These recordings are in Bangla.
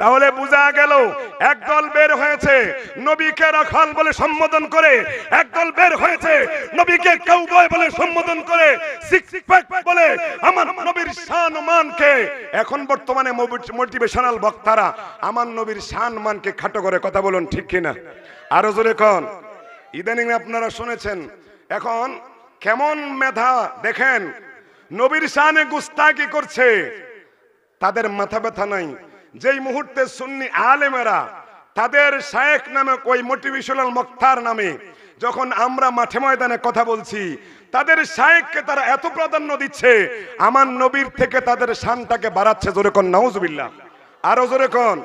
তাহলে বোঝা গেল একদল বের হয়েছে, নবীকে রাখাল বলে সম্বোধন করে একদল বের হয়েছে, নবীকে কেউ কাউবয় বলে সম্বোধন করে বলে আমার নবীর শান মানকে। এখন বর্তমানে মোটিভেশনাল বক্তারা আমার নবীর শান মানকে খাটো করে কথা বলুন ঠিক কিনা? আরও জোরে কন। ইদানিং আপনারা শুনেছেন, এখন কেমন মেধা দেখেন, নবীর শানে গুস্তাকি করছে, তাদের মাথা ব্যথা নাই যেই মুহূর্তে সুন্নি আলেমেরা তাদের শায়েক নামে ওই মোটিভেশনাল মক্তার নামে যখন আমরা মাঠে ময়দানে কথা বলছি, তাদের শায়েককে তারা এত প্রাধান্য দিচ্ছে, আমার নবীর থেকে তাদের শানটাকে বাড়াচ্ছে জোরে কন, নাউজুবিল্লাহ। আরও জোরে কন।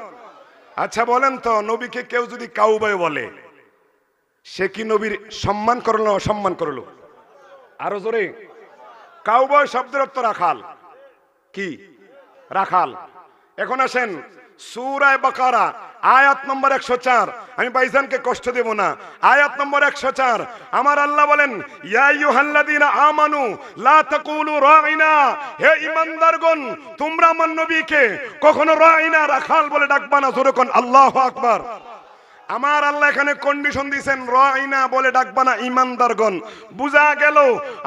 আচ্ছা বলেন তো, নবীকে কেউ যদি কাউবাই বলে, সে কি নবীর সম্মান করল না অসম্মান করল? আরও জোরে। কাউবয় শব্দের অর্থ রাখাল। কি? রাখাল। এখন আসেন। সুরায় বাকারা, আয়াত নম্বর একশো চার। আমি বাইজানকে কষ্ট দেব না। আয়াত নম্বর একশো চার। আমার আল্লাহ বলেন আমানু হে ঈমানদারগণ, তোমরা আমার নবীকে কখনো রাইনা, রাখাল বলে ডাকবা না। আল্লাহু আকবার। আমার আল্লাহ এখানে কন্ডিশন দিয়েছেন রাইনা বলে ডাকবা না ইমানদারগণ। বুঝা গেল,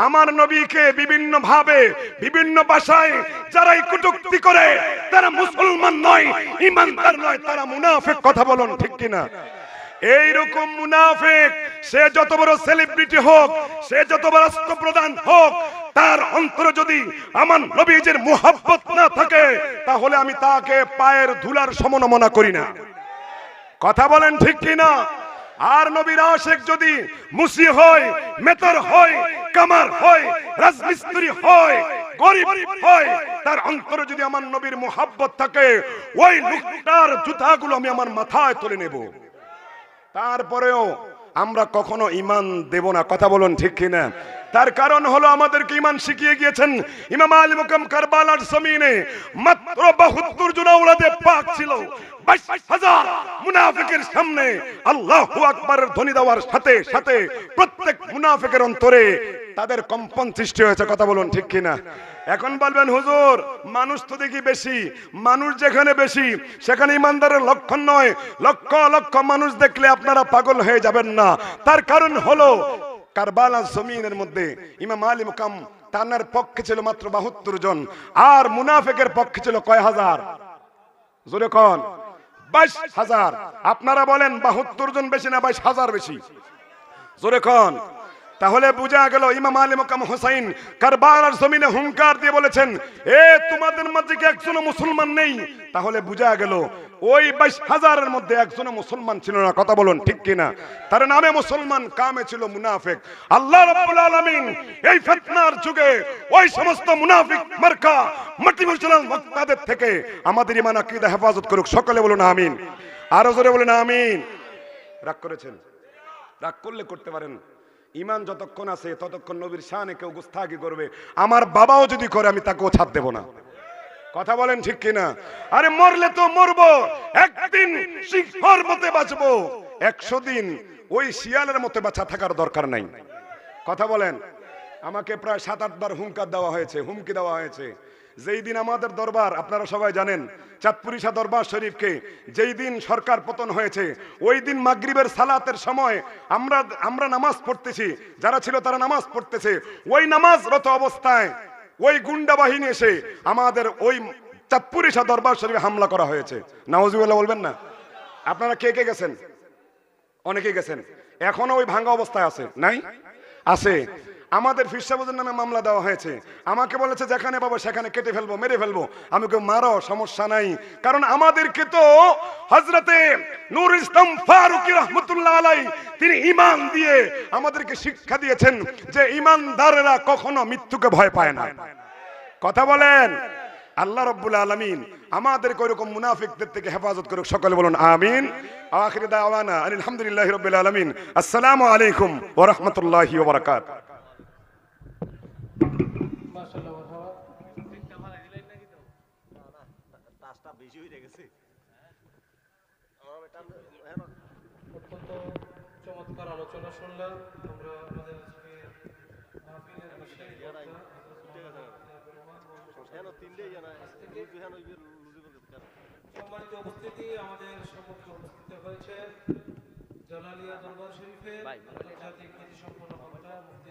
আমার নবীকে বিভিন্ন ভাবে বিভিন্ন ভাষায় যারাই কটূক্তি করে, তারা মুসলমান নয়, ইমানদার নয়, তারা মুনাফিক কথা বলুন ঠিক কিনা? এইরকম মুনাফিক, সে যত বড় সেলিব্রিটি হোক, সে যত বড় রাষ্ট্রপ্রধান হোক, তার অন্তরে যদি আমার নবীজের মুহাব্বত না থাকে, তাহলে আমি তাকে পায়ের ধুলার সমনমনা করি না। কথা বলেন ঠিক কিনা? আর নবীর আশেক যদি মুসি হয়, মেতর হয়, কামার হয়, রাজমিস্ত্রি হয়, গরিব হয়, তার অন্তরে যদি আমার নবীর মোহাব্বত থাকে, ওই লোকটার জুতাগুলো আমি আমার মাথায় তুলে নেব। তারপরেও আমরা কখনো ইমান দেব না, কথা বলুন ঠিক কিনা? তার কারণ হলো আমাদেরকে ইমান শিখিয়ে গিয়েছেন ইমাম আলী মুকাম কারবালার জমিনে মাত্র বাহাত্তর জন আওলাদে পাক ছিল। মুনাফিকের সামনে আল্লাহু আকবারের ধ্বনি দেওয়ার সাথে সাথে প্রত্যেক মুনাফিকের অন্তরে তাদের কম্পন সৃষ্টি হয়েছে, কথা বলুন ঠিক কিনা? এখন বলবেন, হুজুর, মানুষ তো দেখি বেশি, মানুষ যেখানে বেশি, সেখানে ইমানদারের লক্ষণ নয়। লক্ষ লক্ষ মানুষ দেখলে আপনারা পাগল হয়ে যাবেন না। তার কারণ হলো, কারবালা জমিনের মধ্যে ইমাম আলী মুকাম তানার পক্ষে ছিল মাত্র বাহাত্তর জন, আর মুনাফেকের পক্ষে ছিল কয় হাজার? জোরে কন, বাইশ হাজার। আপনারা বলেন, বাহাত্তর জন বেশি না, বাইশ হাজার বেশি? জোরে কন। তাহলে বোঝা গেল ইমাম আলী মোকাম হোসাইন কারবার জমিনে হুঙ্কার দিয়ে বলেছেন, এ, তোমাদের মধ্যে কি একজনও মুসলমান নেই? তাহলে বোঝা গেল ওই বাইশ হাজারের মধ্যে একজনও মুসলমান ছিল না, কথা বলুন ঠিক কিনা? তার নামে মুসলমান, কামে ছিল মুনাফেক। আল্লাহ রাব্বুল আলামিন এই ফিতনার যুগে ওই সমস্ত মুনাফিক মার্কা মোটিভেশনাল বক্তাদের থেকে আমাদের ইমান আকীদা হেফাজত করুক। সকলে বলুন আমিন। আরও জোরে বলুন আমিন। রাগ করেছেন? রাগ করলে করতে পারেন। ইমান যতক্ষণ আছে, ততক্ষণ নবীর শানে কেউ গুস্তাকি করবে। আমার বাবাও যদি করে, আমি তাকেও ছাড় দেব না। কথা বলেন ঠিক কিনা? আরে মরলে তো মরবো, একদিন সিংহর মতে বাঁচবো। একশো দিন ওই শিয়ালের মতে বাঁচা থাকার দরকার নাই। কথা বলেন। আমাকে প্রায় সাত আটবার হুমকার দেওয়া হয়েছে, হুমকি দেওয়া হয়েছে। যেই দিন আমাদের দরবার, আপনারা সবাই জানেন, চাঁদপুরিশা দরবার শরীফকে যেই দিন সরকার পতন হয়েছে, ওই দিন মাগরিবের সালাতের সময় আমরা আমরা নামাজ পড়তেছি, যারা ছিল তারা নামাজ পড়তেছে। ওই নামাজরত অবস্থায় ওই গুন্ডা বাহিনী এসে আমাদের ওই চাঁদপুরিশা দরবার শরীফে হামলা করা হয়েছে। নাওজুবিল্লাহ বলবেন না? আপনারা কে কে গেছেন? অনেকেই গেছেন। এখনও ওই ভাঙ্গা অবস্থায় আছে। নাই? আছে। আমাদের ফিরসাবুদের নামে মামলা দেওয়া হয়েছে। আমাকে বলেছে, যেখানে পাবো সেখানে কেটে ফেলব, মেরে ফেলব। আমি কেউ মারো, সমস্যা নাই। কারণ আমাদেরকে তো হজরতে নূর ইসলাম ফারুকি রহমতুল্লাহ আলাই তিনি ইমান দিয়ে আমাদেরকে শিক্ষা দিয়েছেন যে ইমানদারেরা কখনো মৃত্যুকে ভয় পায় না। কথা বলেন। আল্লাহ রব্বুল আলমিন আমাদেরকে ওইরকম মুনাফিকদের থেকে হেফাজত করুক। সকলে বলুন, আমিন। আখির দাওয়ানা আলহামদুলিল্লাহ রব্বুল আলমিন। আসসালামু আলাইকুম ওয়া রাহমাতুল্লাহি ওয়া বারাকাতুহু মাশাআল্লাহ মারহাবা টাচটা বেশি হয়ে গেছে অত্যন্ত চমৎকার আলোচনা শুনলাম। আমরা আমাদের সম্মানিত উপস্থিতি সম্মুখে উপস্থিত হয়েছে জালালিয়া দরবার শরীফের আন্তর্জাতিক খ্যাতি সম্পন্ন বক্তা মুফতি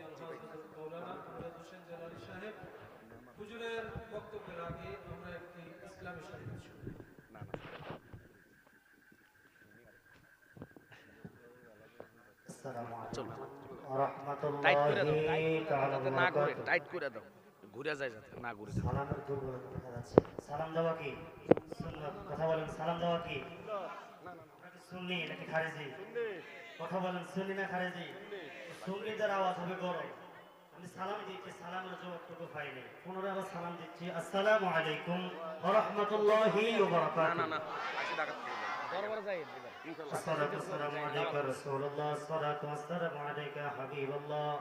হোসেন জালালি সাহেব। হুজুরের বক্তব্যের আগে আমরা একটি ইসলামী শরীফ শুনি আসসালামু আলাইকুম রহমতুল্লাহি সালাম কথা বলেন আওয়াজ বড় আমি সালাম দিচ্ছি সালামের আবার সালাম দিচ্ছি আলাইকুম ওয়া না الصلاة والسلام عليك رسول الله الصلاة والسلام عليك حبيب الله